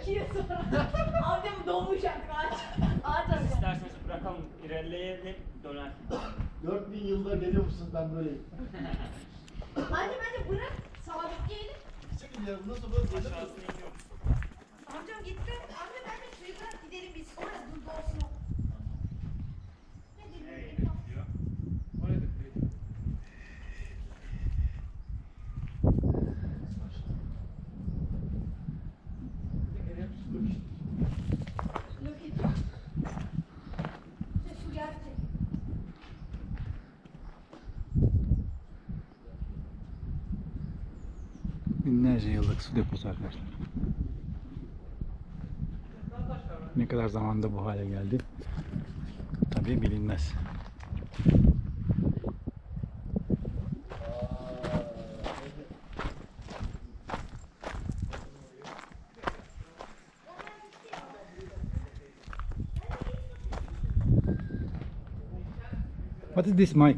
İki yıl sonra. Amcam doğmuş artık ağaç. Ağaç amcam. İsterseniz bırakalım, ilerleyelim, döner. 4000 yılda geliyor musun ben böyleyim. Anne bence bırak sabitleyelim. Çıkın ya nasıl böyle böyle. Amcam gitti. Binlerce yıllık su deposu arkadaşlar. Ne kadar zamanda bu hale geldi? Tabii bilinmez. What is this mic?